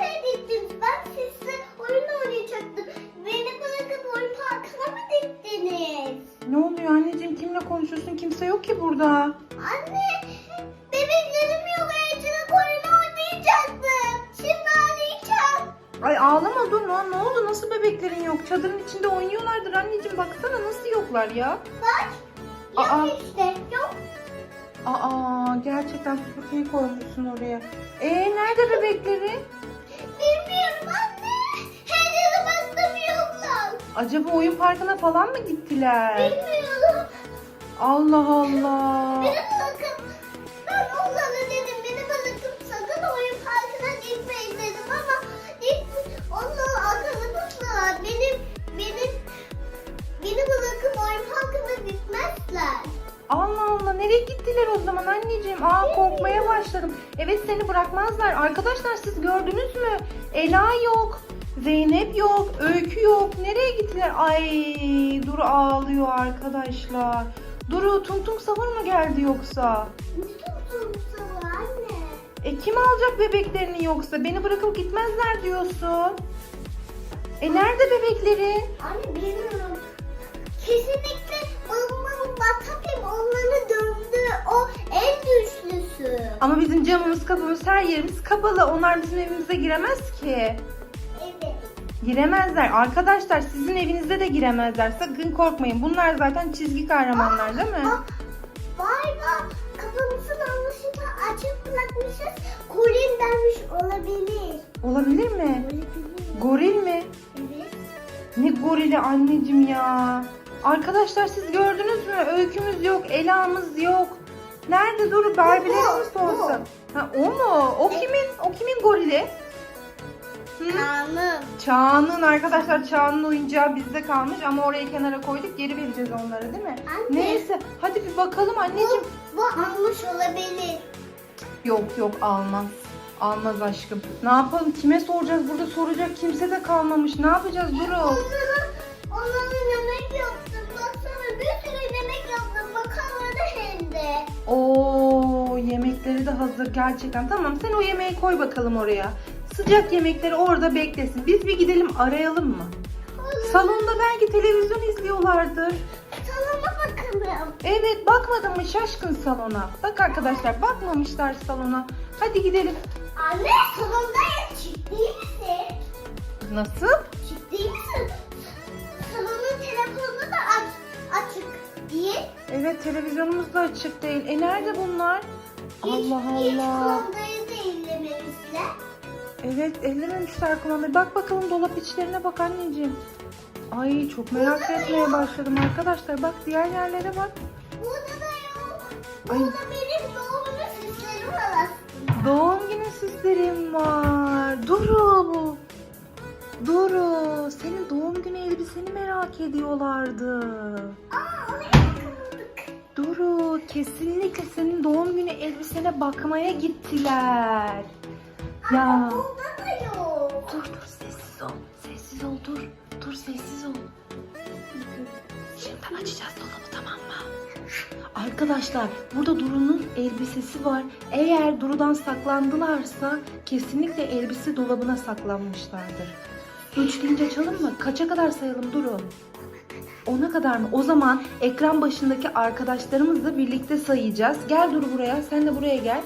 nereye gittiniz? Ben sizle oyun oynayacaktım. Beni bırakıp oyun parkına mı gittiniz? Ne oluyor anneciğim? Kimle konuşuyorsun? Kimse yok ki burada. Anne, bebeklerim yok. Ecine oyun oynayacaktım. Şimdi arayacağım. Ay ağlama dur ne, oldu? Nasıl bebeklerin yok? Çadırın içinde oynuyorlardır anneciğim. Baksana nasıl yoklar ya? Bak. Yok Aa. işte, yok. Aa gerçekten süpürgeyi koymuşsun oraya. Ee nerede bebeklerin? Acaba oyun parkına falan mı gittiler? Bilmiyorum. Allah Allah. Beni bırakıp ben onlara dedim beni bırakıp sakın oyun parkına gitmeyin dedim ama git onlar akıllılar. Benim benim beni bırakıp oyun parkına gitmezler. Allah Allah nereye gittiler o zaman anneciğim? Aa korkmaya başladım. Evet seni bırakmazlar. Arkadaşlar siz gördünüz mü? Ela yok. Zeynep yok. Öykü yok. Nereye gittiler? Ay Duru ağlıyor arkadaşlar. Duru tung tung sahur mu geldi yoksa? Anne? E kim alacak bebeklerini yoksa? Beni bırakıp gitmezler diyorsun. E nerede bebeklerin? Anne bilmiyorum. Kesinlikle babamın Batapim onları dövdü. O en güçlüsü. Ama bizim camımız kapımız her yerimiz kapalı. Onlar bizim evimize giremez ki. Giremezler. Arkadaşlar sizin evinizde de giremezler. Sakın korkmayın. Bunlar zaten çizgi kahramanlar değil mi? Vay vay. Kapımızın yanlışlıkla açık bırakmışız. Kolin denmiş olabilir. Olabilir mi? Olabilir. Goril mi? Evet. Ne gorili anneciğim ya. Arkadaşlar siz gördünüz mü? Öykümüz yok, Ela'mız yok. Nerede Duru? Barbie'lerimiz olsun. Ha o mu? O kimin? O kimin gorili? Kanım. Çağan'ın arkadaşlar Çağan'ın oyuncağı bizde kalmış ama oraya kenara koyduk geri vereceğiz onlara değil mi? Anne. Neyse hadi bir bakalım anneciğim. Bu, bu almış olabilir. Yok yok almaz. Almaz aşkım. Ne yapalım? Kime soracağız? Burada soracak kimse de kalmamış. Ne yapacağız Duru? Onlara, onlara yemek yaptım. Baksana bir sürü yemek yaptım. Makarna hem de. Oo yemekleri de hazır gerçekten. Tamam sen o yemeği koy bakalım oraya. Sıcak yemekleri orada beklesin. Biz bir gidelim arayalım mı? Salonda belki televizyon izliyorlardır. Salona bakalım. Evet bakmadın mı şaşkın salona. Bak arkadaşlar bakmamışlar salona. Hadi gidelim. Anne salonda ciddi misin? Nasıl? Ciddi misin? Salonun telefonu da aç, açık diye. Evet televizyonumuz da açık değil. E nerede bunlar? Hiç, Allah Hiç Allah. ellememişler. Evet ellememişler kumandayı. Bak bakalım dolap içlerine bak anneciğim. Ay çok merak etmeye başladım arkadaşlar. Bak diğer yerlere bak. Burada da yok. Ay. Burada benim doğum günü süslerim var aslında. Doğum günü süslerim var. Duru. Duru. Senin doğum günü elbiseni merak ediyorlardı. Aa onu. Duru kesinlikle senin doğum günü elbisene bakmaya gittiler. Ya. Burada da yok. Dur dur sessiz ol. Sessiz ol dur. Dur sessiz ol. Şimdi açacağız dolabı tamam mı? Arkadaşlar burada Duru'nun elbisesi var. Eğer Duru'dan saklandılarsa kesinlikle elbise dolabına saklanmışlardır. Üç deyince açalım mı? Kaça kadar sayalım Duru? Ona kadar mı? O zaman ekran başındaki arkadaşlarımızla birlikte sayacağız. Gel Duru buraya. Sen de buraya gel.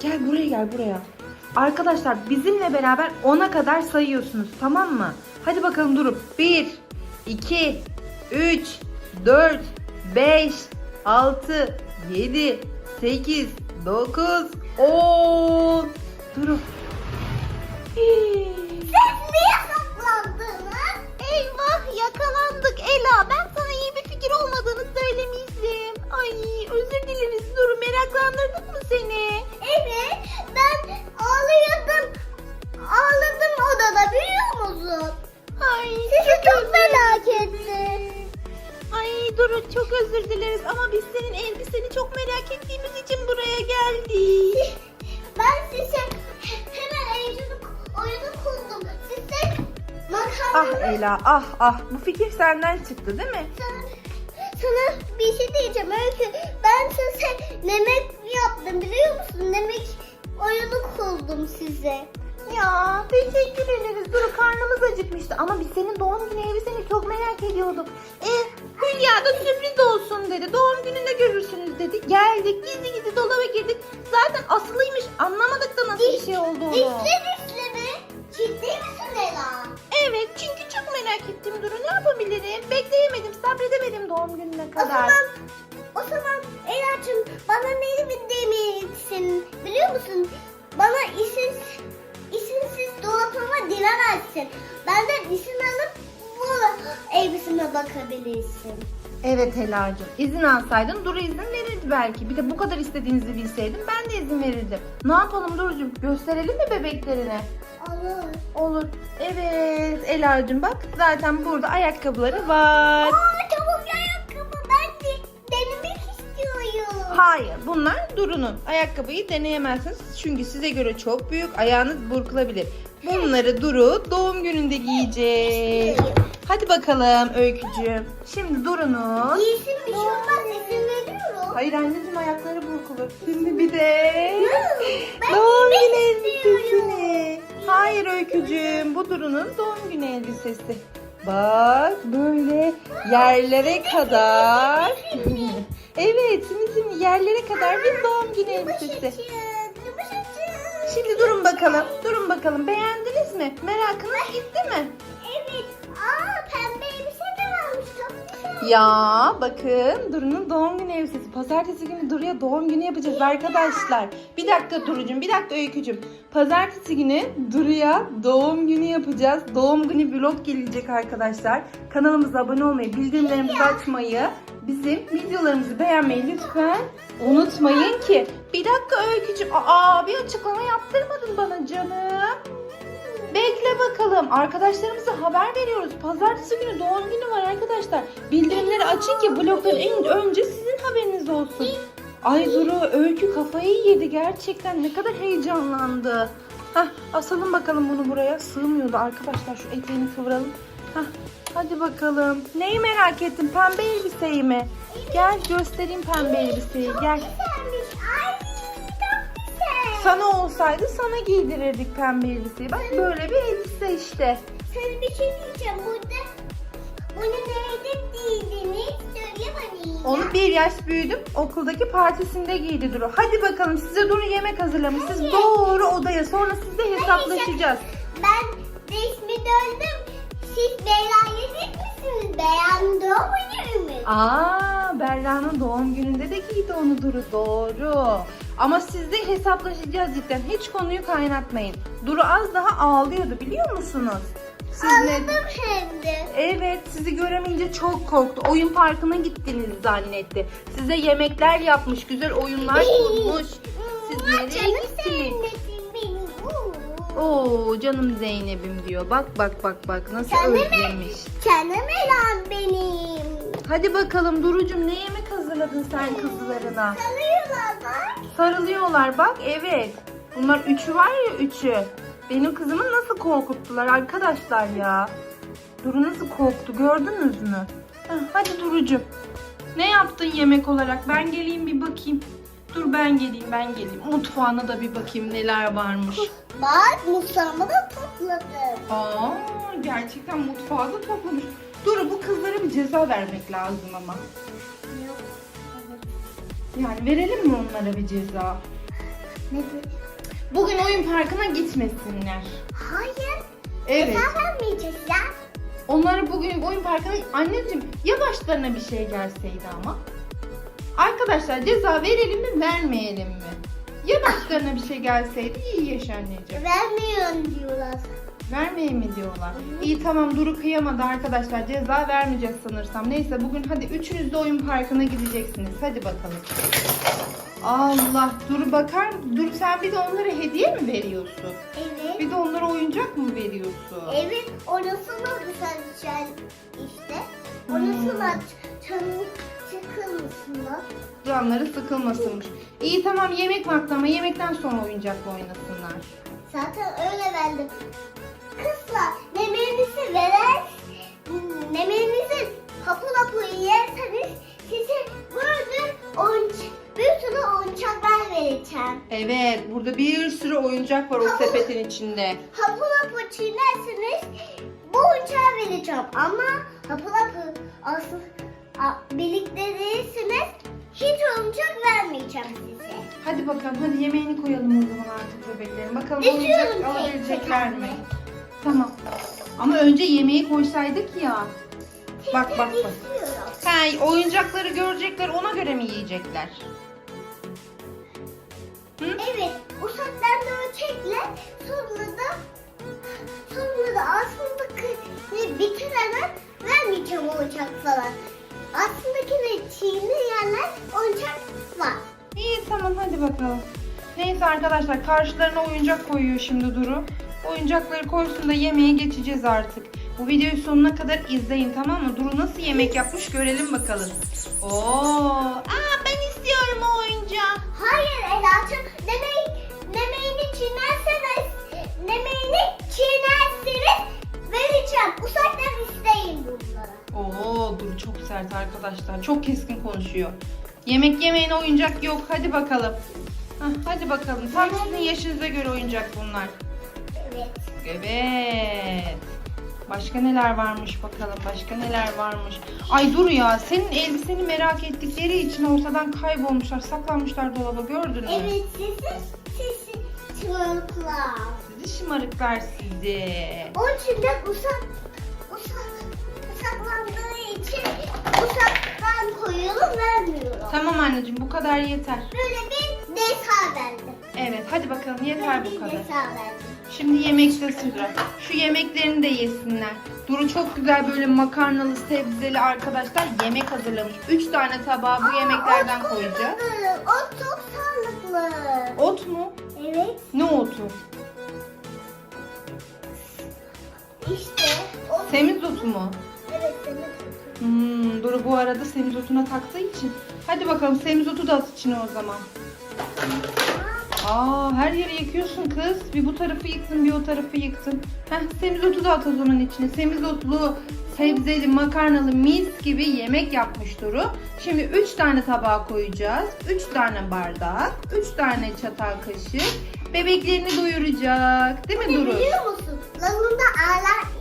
Gel buraya gel buraya. Arkadaşlar bizimle beraber 10'a kadar sayıyorsunuz tamam mı? Hadi bakalım durup 1, 2, 3, 4, 5, 6, 7, 8, 9, 10. Durup. Siz niye saklandınız? Eyvah yakalandık Ela. Ben sana iyi bir fikir olmadığını söylemiştim. Ay özür dileriz Duru meraklandırdık mı seni? Evet ben ağlıyordum. Ağladım odada biliyor musun? Ay Sizi çok merak ettim. Ay Duru çok özür dileriz ama biz senin elbiseni çok merak ettiğimiz için buraya geldik. Ben size hemen oyunu, oyunu kurdum. Size Ah makarnanı Ela ah ah bu fikir senden çıktı değil mi? sana, sana bir şey diyeceğim Öykü. Ben size yemek yaptım biliyor musun? Yemek oyunu kurdum size. Ya teşekkür ederiz. Duru karnımız acıkmıştı ama biz senin doğum günü elbiseni çok merak ediyorduk. E, Hülya da sürpriz olsun dedi. Doğum gününde görürsünüz dedi. Geldik gizli gizli dolaba girdik. Zaten asılıymış anlamadık da nasıl bir şey olduğunu. Dişli dişli mi? Ciddi misin Ela? Evet çünkü çok merak ettim Duru ne yapabilirim? Bekleyemedim sabredemedim doğum gününe O kadar. zaman, o zaman Ela'cığım bana neyi mi demelisin biliyor musun? Bana isim, isimsiz dolapıma dilemezsin. Benden isim alıp bu elbiseme bakabilirsin. Evet Helacığım. İzin alsaydın Duru izin verirdi belki. Bir de bu kadar istediğinizi bilseydim ben de izin verirdim. Ne yapalım Duru'cum? Gösterelim mi bebeklerine? Olur. Olur. Evet Ela'cığım bak zaten burada ayakkabıları var. Aa çabuk ayakkabı Hayır bunlar Duru'nun. Ayakkabıyı deneyemezsiniz çünkü size göre çok büyük ayağınız burkulabilir. Bunları Duru doğum gününde giyecek. Hadi bakalım Öykücüğüm. Şimdi Duru'nun... Giysin bir şey olmaz izin veriyorum. Hayır anneciğim ayakları burkulur. Şimdi bir de... Ben doğum günü elbisesini. Hayır Öykücüğüm bu Duru'nun doğum günü elbisesi. Bak böyle yerlere kadar. Evet simizim yerlere kadar bir doğum günü elbisesi. Şimdi durun bakalım. Durun bakalım. Beğendiniz mi? Merakınız gitti mi? Evet. Aa pembe elbise de varmış. Çok güzel. Ya bakın Duru'nun doğum günü elbisesi. Pazartesi günü Duru'ya doğum günü yapacağız arkadaşlar. Bir dakika Duru'cum, bir dakika Öykücüm. Pazartesi günü Duru'ya doğum günü yapacağız. Doğum günü vlog gelecek arkadaşlar. Kanalımıza abone olmayı, bildirimlerimizi açmayı, bizim videolarımızı beğenmeyi lütfen unutmayın ki. Bir dakika Öykücüm. Aa bir açıklama yaptırmadın bana canım. Bekle bakalım. Arkadaşlarımıza haber veriyoruz. Pazartesi günü doğum günü var arkadaşlar. Bildirimleri açın ki vlogdan en önce sizin haberiniz olsun. Ay Duru öykü kafayı yedi gerçekten. Ne kadar heyecanlandı. Hah asalım bakalım bunu buraya. Sığmıyordu arkadaşlar. Şu eteğini kıvıralım. Hah hadi bakalım. Neyi merak ettin? Pembe elbiseyi mi? Gel göstereyim pembe elbiseyi. Gel. Güzelmiş. Ay çok güzel. Sana olsaydı sana giydirirdik pembe elbiseyi. Bak böyle bir elbise işte. Sana bir şey diyeceğim. Burada bunu nerede giydiniz? Söyle bana. Onu bir yaş büyüdüm. Okuldaki partisinde giydi Duru. Hadi bakalım size Duru yemek hazırlamış. Siz doğru odaya sonra sizle hesaplaşacağız. Ben resmi döndüm. Siz Beyla yedik misiniz? Beyan doğum günü mü? Aa, Berra'nın doğum gününde de giydi onu Duru. Doğru. Ama sizle hesaplaşacağız cidden. Hiç konuyu kaynatmayın. Duru az daha ağlıyordu biliyor musunuz? Siz ne- Anladım hem de. Evet sizi göremeyince çok korktu. Oyun parkına gittiniz zannetti. Size yemekler yapmış, güzel oyunlar kurmuş. Siz nereye gittiniz? Oo. Canım Zeynep'im diyor. Bak bak bak bak nasıl Canım özlemiş. Canım Elan benim. Hadi bakalım Duru'cum ne yemek hazırladın sen kızlarına? Sanıyorlar bak. Sarılıyorlar bak evet. Bunlar üçü var ya üçü. Benim kızımı nasıl korkuttular arkadaşlar ya. Duru nasıl korktu gördünüz mü? Hadi Duru'cum. Ne yaptın yemek olarak? Ben geleyim bir bakayım. Dur ben geleyim ben geleyim. Mutfağına da bir bakayım neler varmış. Bak mutfağımı da topladım. Aa gerçekten mutfağı da toplamış. Duru bu kızlara bir ceza vermek lazım ama. Yani verelim mi onlara bir ceza? Ne bu? Bugün oyun parkına gitmesinler. Hayır. Evet. Sen vermeyeceğiz ya. Onları bugün oyun parkına... Anneciğim ya başlarına bir şey gelseydi ama? Arkadaşlar ceza verelim mi vermeyelim mi? Ya başlarına bir şey gelseydi iyi yaşa anneciğim. Vermiyorum diyorlar. Vermeyin mi diyorlar. İyi tamam Duru kıyamadı arkadaşlar. Ceza vermeyeceğiz sanırsam. Neyse bugün hadi üçünüz de oyun parkına gideceksiniz. Hadi bakalım. Allah Duru bakar Duru sen bir de onlara hediye mi veriyorsun? Evet. Bir de onlara oyuncak mı veriyorsun? Evet. Orası mı güzel işte. Hmm. Orası da canım çıkılmasın Canları sıkılmasınmış. İyi tamam yemek vakti ama yemekten sonra oyuncakla oynasınlar. Zaten öyle verdim. Kızlar nemenizi verer, nemenizi hapı hapı yerseniz size böyle oyunc bir sürü oyuncaklar vereceğim. Evet burada bir sürü oyuncak var o sepetin içinde. Hapı hapı çiğnerseniz bu oyuncağı vereceğim. Ama hapı hapı asıl a- birlikte oyuncak vermeyeceğim size. Hadi bakalım hadi yemeğini koyalım o zaman artık bebeklerin. Bakalım oyuncak tek alabilecekler mi? anne. Tamam. Ama önce yemeği koysaydık ya. Bak bak bak. İstiyorum. Hey, oyuncakları görecekler ona göre mi yiyecekler? Hı? Evet, uşaklar da ölçekle sonra da sonra da aslındakini bitiremem vermeyeceğim oyuncak falan. Aslındakini çiğneyenler oyuncak var. İyi tamam hadi bakalım. Neyse arkadaşlar karşılarına oyuncak koyuyor şimdi Duru. Oyuncakları koysun da yemeğe geçeceğiz artık. Bu videoyu sonuna kadar izleyin tamam mı? Duru nasıl yemek yapmış görelim bakalım. Oo, aa ben istiyorum o oyuncağı. Hayır Ela'cığım, demeyi, demeğini çiğnerseniz, demeğini çiğnerseniz vereceğim. Uşaklar isteyin bunları. Oo Duru çok sert arkadaşlar. Çok keskin konuşuyor. Yemek yemeğine oyuncak yok. Hadi bakalım. Hah, hadi bakalım. Tam sizin yaşınıza göre oyuncak bunlar. Evet. Evet. Başka neler varmış bakalım. Başka neler varmış. Ay dur ya. Senin elbiseni merak ettikleri için ortadan kaybolmuşlar. Saklanmışlar dolaba gördün mü? Evet, sizi, sizi çocuklar. Sizi şımarıklar sizi. Onun için de usak, usak, saklandığı için usaktan koyuyorum vermiyorum. Tamam anneciğim bu kadar yeter. Böyle bir desa verdim. Evet hadi bakalım yeter Böyle bu bir kadar. desa verdim. Şimdi yemekte sıra. Şu yemeklerini de yesinler. Duru çok güzel böyle makarnalı, sebzeli arkadaşlar yemek hazırlamış. Üç tane tabağa bu yemeklerden Ot koyacağız. Ot çok sağlıklı. Ot mu? Evet, Ne otu? işte. Ot. Semizotu mu? Evet, semizotu. Hmm, Duru bu arada semizotuna taktığı için. Hadi bakalım semizotu da at içine o zaman. Aa her yeri yıkıyorsun kız. Bir bu tarafı yıktın bir o tarafı yıktın. Heh semizotu da at o zaman içine. Semizotlu, sebzeli, makarnalı mis gibi yemek yapmış Duru. Şimdi 3 tane tabağa koyacağız. 3 tane bardak, 3 tane çatal kaşık. Bebeklerini doyuracak. Değil mi Duru? biliyor musun? Lavında ağlar.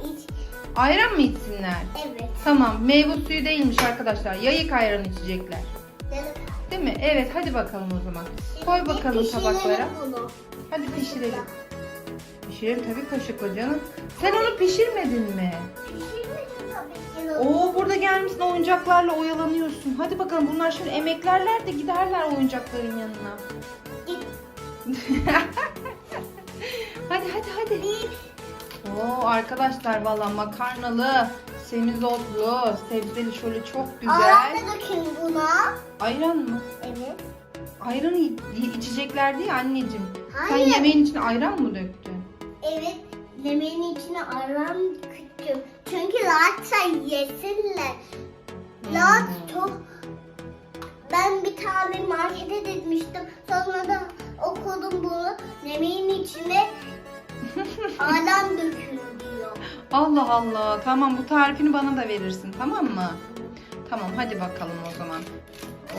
Ayran mı içsinler? Evet. Tamam meyve suyu değilmiş arkadaşlar. Yayık ayran içecekler. dedim. Değil mi? Evet hadi bakalım o zaman. Koy Şimdi bakalım pişirelim tabaklara. bunu. Hadi pişirelim. Pişirelim tabii kaşıkla canım. Sen onu pişirmedin mi? Oo burada gelmişsin oyuncaklarla oyalanıyorsun. Hadi bakalım bunlar şimdi emeklerler de giderler oyuncakların yanına. Git. Hadi hadi hadi. Oo arkadaşlar valla makarnalı, semizotlu, sebzeli şöyle çok güzel. Ağlar da dökün buna. Ayran mı? Evet. Ayranı i- içeceklerdi ya anneciğim. Sen Hayır. yemeğin içine ayran mı döktün? Evet. Yemeğin içine aram küçük. Çünkü lahatsa yesinler. Lahat Hmm. çok... Ben bir tane markete gitmiştim. Sonra da okudum bunu. Yemeğin içine aram dökün diyor. Allah Allah. Tamam bu tarifini bana da verirsin tamam mı? Tamam hadi bakalım o zaman.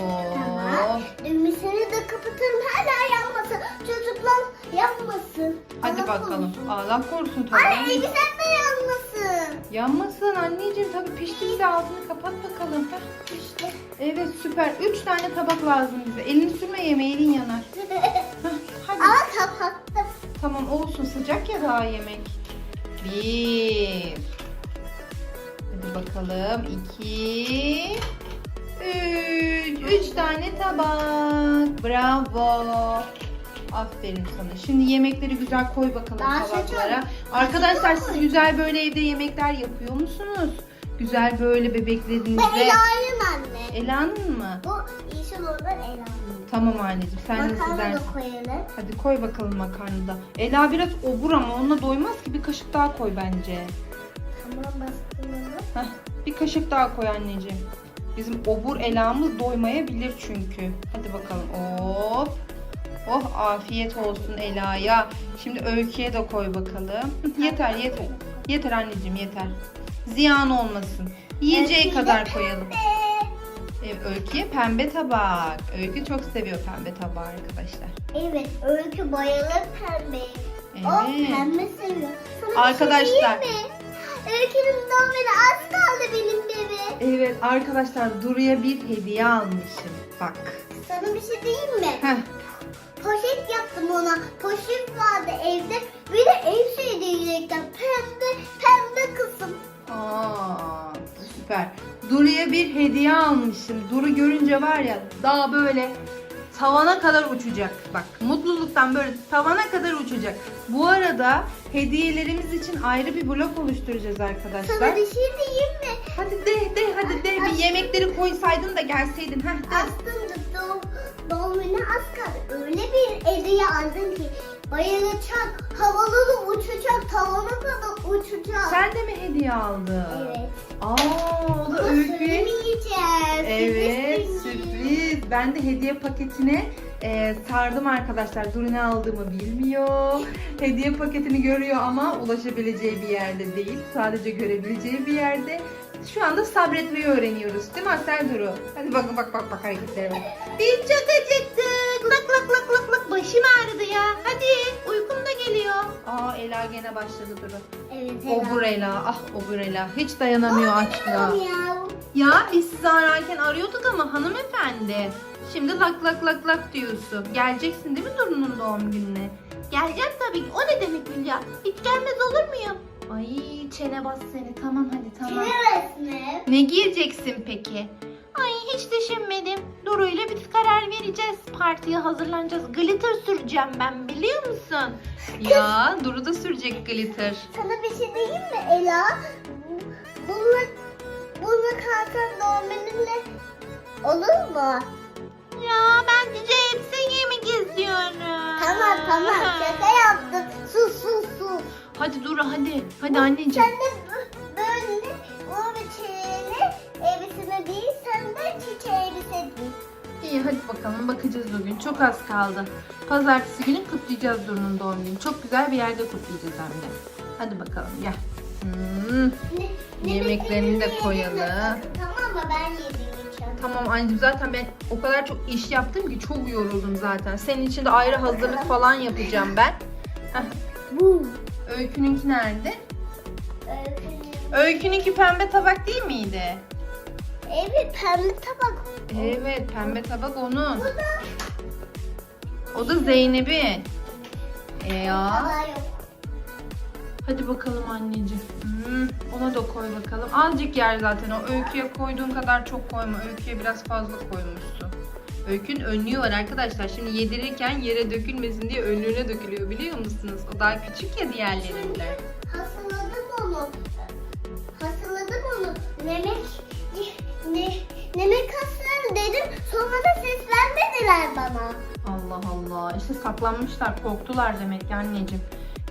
Oo. Tamam. Düğmesini de kapatırım. Hala yanmasın. Çocuklar yanmasın. Hadi Allah bakalım. korusun. Allah korusun tabii. Anne elbisen de yanmasın. Yanmasın anneciğim tabii pişti de altını kapat bakalım. Heh. İşte. Evet süper. Üç tane tabak lazım bize. Elini sürme yeme elin yanar. Heh, hadi. Ama kapattım. Tamam olsun sıcak ya daha yemek. Bir. Hadi bakalım. İki. Üç. Üç tane tabak. Bravo. Aferin sana. Şimdi yemekleri güzel koy bakalım Daha tabaklara. seçiyorum. Arkadaşlar siz güzel böyle evde yemekler yapıyor musunuz? Güzel böyle Ben bebeklerinizle. Ela'yım anne. Ela'nın mı? Bu yeşil olan Ela'nın. Tamam anneciğim sen de Makarna da koyalım. Hadi koy bakalım makarnayı da. Ela biraz obur ama onunla doymaz ki bir kaşık daha koy bence. Tamam bastıralım. Heh, bir kaşık daha koy anneciğim. Bizim obur Ela'mız doymayabilir çünkü. Hadi bakalım. Hop. Oh afiyet olsun Ela'ya. Şimdi öyküye de koy bakalım. Hı, yeter yeter. Yeter anneciğim yeter. Ziyan olmasın. Yiyeceği kadar koyalım. Evet, öyküye pembe tabak. Öykü çok seviyor pembe tabağı arkadaşlar. Evet öykü bayılır pembe. O Evet. pembe seviyor. Sana Arkadaşlar. Bir şey diyeyim mi? Öykünün doğum günü az kaldı benim bebe. Evet arkadaşlar Duru'ya bir hediye almışım. Bak. Sana bir şey diyeyim mi? Heh. Poşet yaptım ona. Poşet vardı evde. Bir de en sevdiği renkler. Pembe, pembe kızım. Aa, süper. Duru'ya bir hediye almışım. Duru görünce var ya daha böyle tavana kadar uçacak. Bak mutluluktan böyle tavana kadar uçacak. Bu arada hediyelerimiz için ayrı bir blok oluşturacağız Sana arkadaşlar. bir şey diyeyim mi? Hadi de de hadi de bir yemekleri koysaydın da gelseydin. Heh, de. Aslında doğum, doğum günü az kaldı. Öyle bir hediye aldım ki bayılacak, havalı uçacak, tavana kadar uçacak. Sen de mi hediye aldın? Evet. Aa, o da Bunu öykü. Evet Sürpriz sürpriz. Ben de hediye paketine e, sardım arkadaşlar. Duru ne aldığımı bilmiyor. Hediye paketini görüyor ama ulaşabileceği bir yerde değil. Sadece görebileceği bir yerde. Şu anda sabretmeyi öğreniyoruz. Değil mi Asel Duru? Hadi bakın bak bak bak hareketlerime. Biz çok acıktık. Başım ağrıdı ya. Hadi uykum da geliyor. Aa Ela gene başladı Duru. Evet. Obur Ela. Ah obur Ela. Hiç dayanamıyor açlığa. Ya. Ya biz sizi ararken arıyorduk ama hanımefendi. Şimdi lak lak lak lak diyorsun. Geleceksin değil mi Duru'nun doğum gününe? Geleceğim tabii ki. O ne demek Hülya? Hiç gelmez olur muyum? Ay çene bas seni. Tamam hadi tamam. Neresi? Ne giyeceksin peki? Ay hiç düşünmedim. Duru ile biz karar vereceğiz. Partiye hazırlanacağız. Glitter süreceğim ben biliyor musun? Ya Duru da sürecek glitter. Sana bir şey diyeyim mi Ela? Bununla, bununla kalkan doğum gününle olur mu? Ya ben elbise giymek istiyorum. Tamam tamam şaka yaptım. Sus sus sus. Hadi Duru hadi. Hadi anneciğim. Sen de böyle o biçimli elbisene değil sen de çiçeği elbise giy. İyi hadi bakalım bakacağız bugün. Çok az kaldı. Pazartesi günü kutlayacağız Duru'nun doğum günü. Çok güzel bir yerde kutlayacağız hem de. Hadi bakalım gel. Hmm. Ne, Yemeklerini de koyalım. Tamam mı ben yedireceğim. Tamam anneciğim zaten ben o kadar çok iş yaptım ki çok yoruldum zaten. Senin için de ayrı hazırlık falan yapacağım ben. Heh, Bu. Öykününki nerede? Öykünün- Öykününki pembe tabak değil miydi? Evet pembe tabak. Evet pembe tabak onun. Bu da O da Zeynep'in. E ya. yok. Hadi bakalım anneciğim. Hmm, ona da koy bakalım. Azıcık yer zaten o. Öyküye koyduğun kadar çok koyma. Öyküye biraz fazla koymuşsun. Öykün önlüğü var arkadaşlar. Şimdi yedirirken yere dökülmesin diye önlüğüne dökülüyor biliyor musunuz? O daha küçük ya diğerlerinden. Hasıladım onu. Hasıladım onu. Nemek ne, nemek hasılar dedim. Sonra da seslenmediler bana. Allah Allah. İşte saklanmışlar, korktular demek ki anneciğim.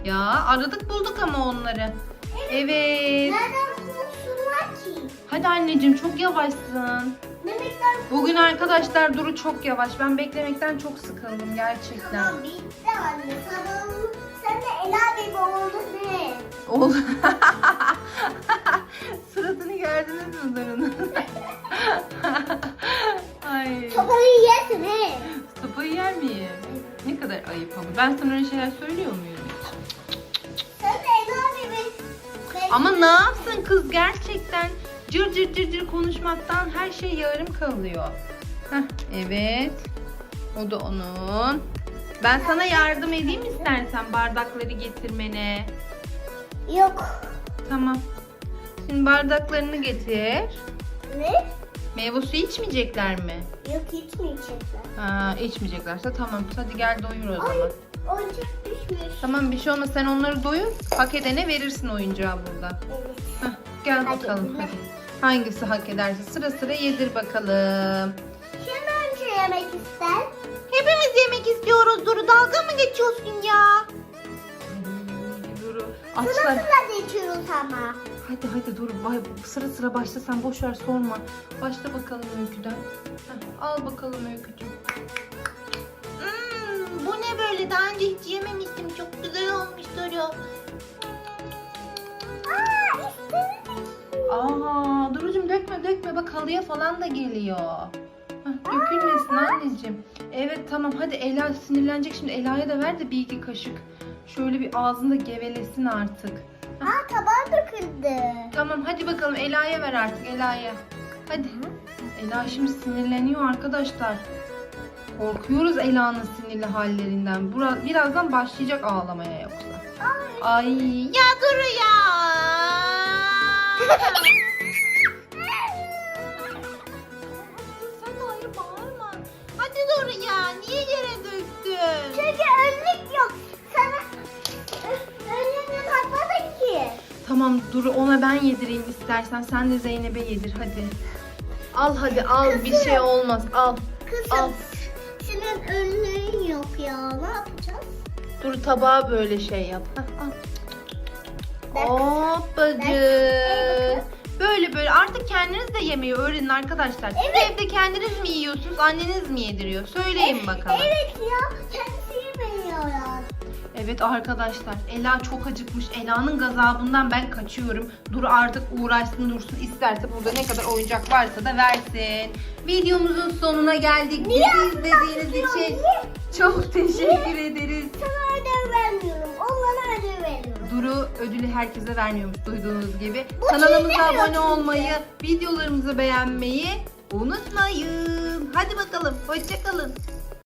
Ya aradık bulduk ama onları. Evet. Nereden korksunlar ki? Hadi anneciğim çok yavaşsın. Memekler Bugün arkadaşlar Duru çok yavaş. Ben beklemekten çok sıkıldım gerçekten. Tamam bitti anne. Sabahın sen de Ela gibi oldun ne? Ol. Suratını gördünüz mü Duru'nun? Ay. Sopayı yersin he. Sopayı yer miyim? Ne kadar ayıp ama. Ben sana öyle şeyler söylüyor muyum hiç? Sen Ela gibi. Ama ne yapsın kız gerçekten cır cır cır cır konuşmaktan her şey yarım kalıyor. Heh, evet. O da onun. Ben sana yardım edeyim istersen bardakları getirmene. Yok. Tamam. Şimdi bardaklarını getir. Ne? Meyve suyu içmeyecekler mi? Yok içmeyecekler. Ha, içmeyeceklerse tamam. Hadi gel doyur o Ay zaman. oyuncak düşmüş. Tamam bir şey olmaz sen onları doyur. Hak edene verirsin oyuncağı burada. Evet. Heh, gel Hak bakalım hadi. Hangisi hak ederse sıra sıra yedir bakalım. Kim önce yemek ister? Hepimiz yemek istiyoruz Duru. Dalga mı geçiyorsun ya? Duru. Sıra Açlar. sıra geçiyoruz ama. Hadi hadi Duru. Vay, sıra sıra başla sen boş ver sorma. Başla bakalım öyküden. Heh, al bakalım öykücüğüm. Hmm, bu ne böyle? Daha önce hiç yememiştim. Çok güzel olmuş Duru. Aa. Aa, Duru'cum dökme dökme bak halıya falan da geliyor. Heh, dökülmesin anneciğim. Evet tamam hadi Ela sinirlenecek şimdi Ela'ya da ver de bir iki kaşık. Şöyle bir ağzında gevelesin artık. Aa tabağa döküldü. Tamam hadi bakalım Ela'ya ver artık Ela'ya. Hadi. Ela şimdi sinirleniyor arkadaşlar. Korkuyoruz Ela'nın sinirli hallerinden. Bura- birazdan başlayacak ağlamaya yoksa. Ay. Ay ya dur ya. Sen de hayır bağırma. Hadi dur ya. Niye yere döktün? Çünkü Tamam dur ona ben yedireyim istersen. Sen de Zeynep'e yedir hadi. Al hadi al bir Kızım. şey olmaz al. Kızım Al. senin önlüğün yok ya. Ne yapacağız? Dur tabağa böyle şey yap. Hah, al. Ben- Hoppacık. Böyle böyle artık kendiniz de yemeği öğrenin arkadaşlar. Siz Evet. evde kendiniz mi yiyorsunuz anneniz mi yediriyor? Söyleyin bakalım. Evet ya. Evet arkadaşlar Ela çok acıkmış. Ela'nın gazabından ben kaçıyorum. Dur artık uğraşsın dursun. İsterse burada ne kadar oyuncak varsa da versin. Videomuzun sonuna geldik. Niye Bizi izlediğiniz için çok teşekkür ederiz. Sana ödev vermiyorum. Onlara ödev veriyorum. Duru ödülü herkese vermiyormuş duyduğunuz gibi. Bu Kanalımıza abone olmayı, videolarımızı beğenmeyi unutmayın. Hadi bakalım. Hoşçakalın.